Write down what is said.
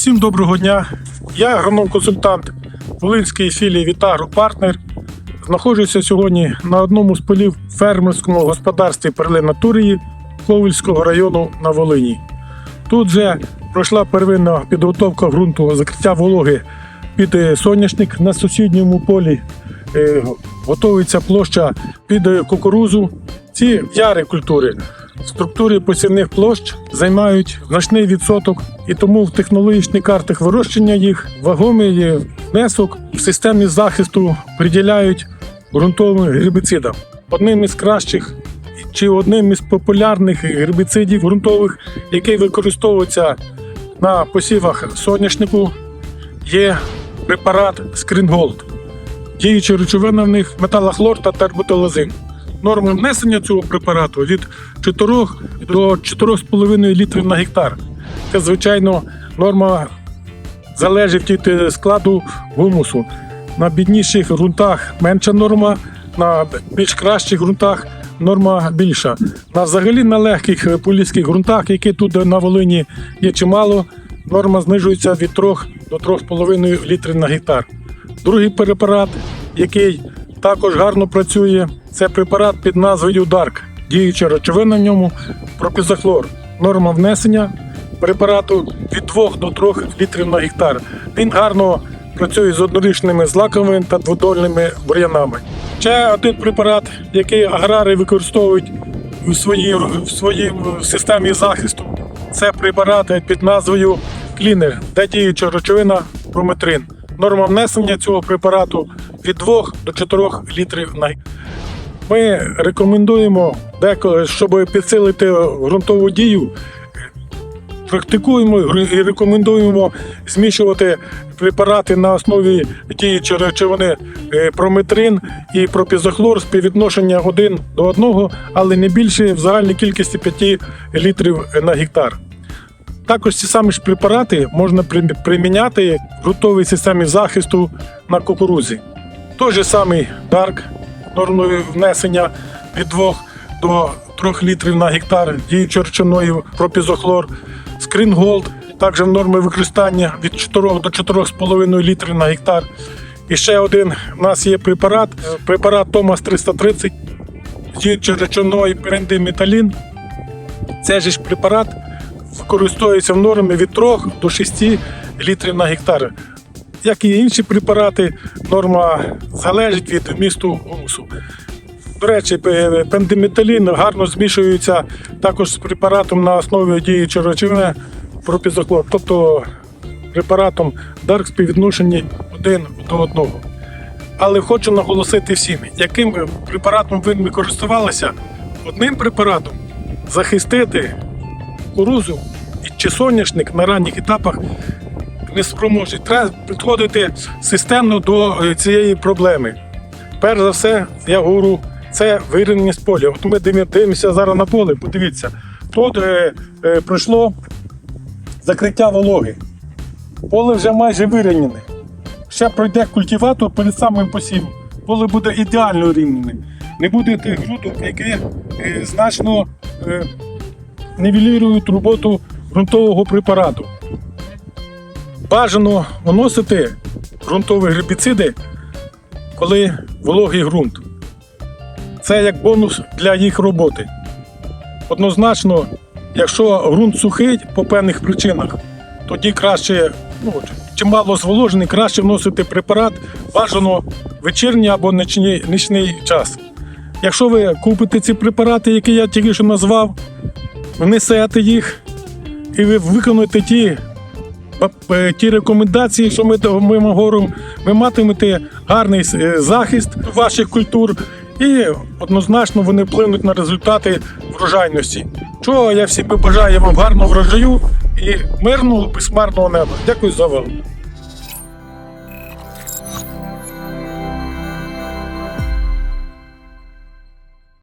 Всім доброго дня. Я агроном-консультант Волинської філії Вітагро Партнер. Знаходжуся сьогодні на одному з полів фермерському господарстві Перлина Турії Ковельського району на Волині. Тут вже пройшла первинна підготовка ґрунту закриття вологи під е, соняшник на сусідньому полі. Е, Готується площа під е, кукурузу. Ці яри культури в структурі посівних площ займають значний відсоток, і тому в технологічних картах вирощення їх вагомий внесок в системі захисту приділяють ґрунтовим гербіцидам. Одним із кращих чи одним із популярних гербіцидів ґрунтових, який використовується на посівах соняшнику, є препарат Скрінголд. Діюча речовина в них металохлор та тербутилазин. Норма внесення цього препарату від 4 до 4,5 літрів на гектар. Це, звичайно, норма залежить від е, складу гумусу. На бідніших ґрунтах менша норма, на більш кращих ґрунтах норма більша. На взагалі на легких е, поліських ґрунтах, які тут на Волині є чимало, норма знижується від 3 до 3,5 літрів на гектар. Другий препарат, який також гарно працює, це препарат під назвою Дарк. Діюча речовина в ньому пропізохлор. Норма внесення препарату від 2 до 3 літрів на гектар. Він гарно працює з однорічними злаковими та дводольними бур'янами. Ще один препарат, який аграри використовують у своїй, в своїй системі захисту, це препарат під назвою Клінер, де діюча речовина прометрин. Норма внесення цього препарату від 2 до 4 літрів на гектар. Ми рекомендуємо, деколи, щоб підсилити ґрунтову дію, практикуємо і рекомендуємо змішувати препарати на основі діючої речовини е, прометрин і пропізохлор співвідношення 1 до 1, але не більше в загальній кількості 5 літрів на гектар. Також ці самі ж препарати можна приміняти в ґрунтовій системі захисту на кукурузі. Той же самий Дарк нормою внесення від 2 до 3 літрів на гектар діючою пропізохлор, Gold, також в нормі використання від 4 до 4,5 літрів на гектар. І ще один у нас є препарат, е, препарат Томас 330 діючою речовиною перендиметалін. Же ж препарат використовується в нормі від 3 до 6 літрів на гектар. Як і інші препарати, норма залежить від вмісту гумусу. До речі, пе- пендиметалін гарно змішується також з препаратом на основі діючої речовини пропізоклор, тобто препаратом Дарк співвідношенні 1 до 1. Але хочу наголосити всім, яким препаратом ви не користувалися, одним препаратом захистити кукурузу чи соняшник на ранніх етапах не спроможуть. Треба підходити системно до е, цієї проблеми. Перш за все, я говорю, це вирівняність поля. От ми дивимося зараз на поле, подивіться, тут е, е, пройшло закриття вологи. Поле вже майже вирівняне. Ще пройде культиватор перед самим посівом. Поле буде ідеально рівнене. Не буде тих грудок, які е, значно е, нівелюють роботу ґрунтового препарату. Бажано вносити ґрунтові гербіциди, коли вологий ґрунт. Це як бонус для їх роботи. Однозначно, якщо ґрунт сухий по певних причинах, тоді краще, ну, чим мало зволожений, краще вносити препарат бажано вечірній або нічний, нічний час. Якщо ви купите ці препарати, які я тільки що назвав, внесете їх і ви виконуєте ті, ті рекомендації, що ми, ми говоримо, ви матимете гарний е, захист ваших культур, і однозначно вони вплинуть на результати врожайності. Чого я всім бажаю вам гарного врожаю і мирного, письмарного неба. Дякую за увагу.